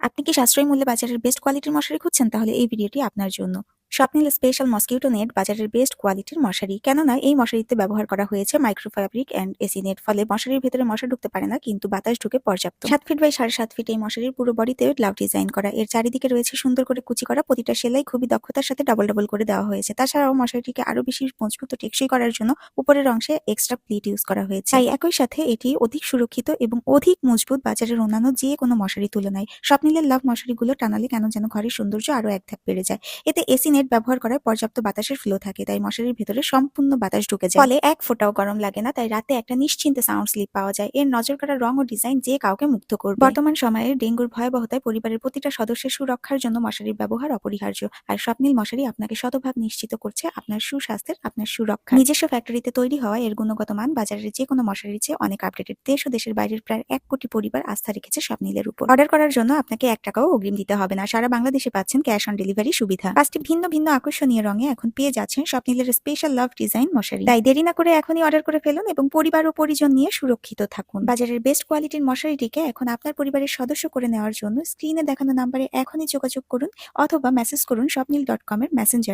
আপনি কি সাশ্রয়ী মূল্যে বাজারের বেস্ট কোয়ালিটির মশারি খুঁজছেন তাহলে এই ভিডিওটি আপনার জন্য। স্বপ্নিল স্পেশাল মসকিউটো নেট বাজারের বেস্ট কোয়ালিটির মশারি। কেননা এই মশারিতে ব্যবহার করা হয়েছে মাইক্রোফ্যাব্রিক অ্যান্ড এসি নেট ফলে মশারির ভেতরে মশা ঢুকতে পারে না, কিন্তু বাতাস ঢুকে পর্যাপ্ত। সাত ফিট বাই সাড়ে সাত ফিট এই মশারির পুরো বডিতে লাভ ডিজাইন করা। এর চারিদিকে রয়েছে সুন্দর করে কুচি করা। প্রতিটা সেলাই খুবই দক্ষতার সাথে ডাবল ডাবল করে দেওয়া হয়েছে। তাছাড়াও মশারিটিকে আরও বেশি মজবুত টেকসই করার জন্য উপরের অংশে এক্সট্রা প্লিট ইউজ করা হয়েছে। তাই একই সাথে এটি অধিক সুরক্ষিত এবং অধিক মজবুত বাজারের অন্যান্য যে কোনো মশারি তুলনায়। স্বপ্নিলের লাভ মশারিগুলো টানালে কেন যেন ঘরের সৌন্দর্য আরও এক ধাপ বেড়ে যায়। এতে এসি নেট ব্যবহার করায় পর্যাপ্ত বাতাসের ফ্লো থাকে, তাই মশারির ভেতরে সম্পূর্ণ বাতাস ঢুকে যায়। ফলে এক ফোঁটাও গরম লাগে না, তাই রাতে একটা নিশ্চিন্তে সাউন্ড স্লিপ পাওয়া যায়। এর নজর কাটা রং ও ডিজাইন যে কাউকে মুগ্ধ করবে। বর্তমান সময়ে ডেঙ্গুর ভয়াবহতায় পরিবারের প্রতিটা সদস্যের সুরক্ষার জন্য মশারির ব্যবহার অপরিহার্য। আর স্বপ্নিল মশারি আপনাকে শতভাগ নিশ্চিত করছে আপনার সুস্বাস্থ্যের, আপনার সুরক্ষা নিজস্ব ফ্যাক্টরিতে তৈরি হওয়া এর গুণগত মান বাজারের যে কোনো মশারির চেয়ে অনেক আপডেটেড দেশ ও দেশের বাইরের প্রায় এক কোটি পরিবার আস্থা রেখেছে স্বপ্নিলের উপর। অর্ডার করার জন্য আপনাকে এক টাকাও অগ্রিম দিতে হবে না। সারা বাংলাদেশে পাচ্ছেন ক্যাশ অন ডেলিভারি সুবিধা। পাঁচটি ভিন্ন ভিন্ন আকর্ষণীয় রঙে এখন পেয়ে যাচ্ছেন স্বপ্নিলের স্পেশাল লাভ ডিজাইন মশারি। তাই দেরি না করে এখনই অর্ডার করে ফেলুন এবং পরিবার ও পরিজন নিয়ে সুরক্ষিত থাকুন। বাজারের বেস্ট কোয়ালিটির মশারিটিকে এখন আপনার পরিবারের সদস্য করে নেওয়ার জন্য স্ক্রিনে দেখানো নাম্বারে এখনই যোগাযোগ করুন অথবা মেসেজ করুন স্বপ্নিল ডট কম এর মেসেঞ্জারে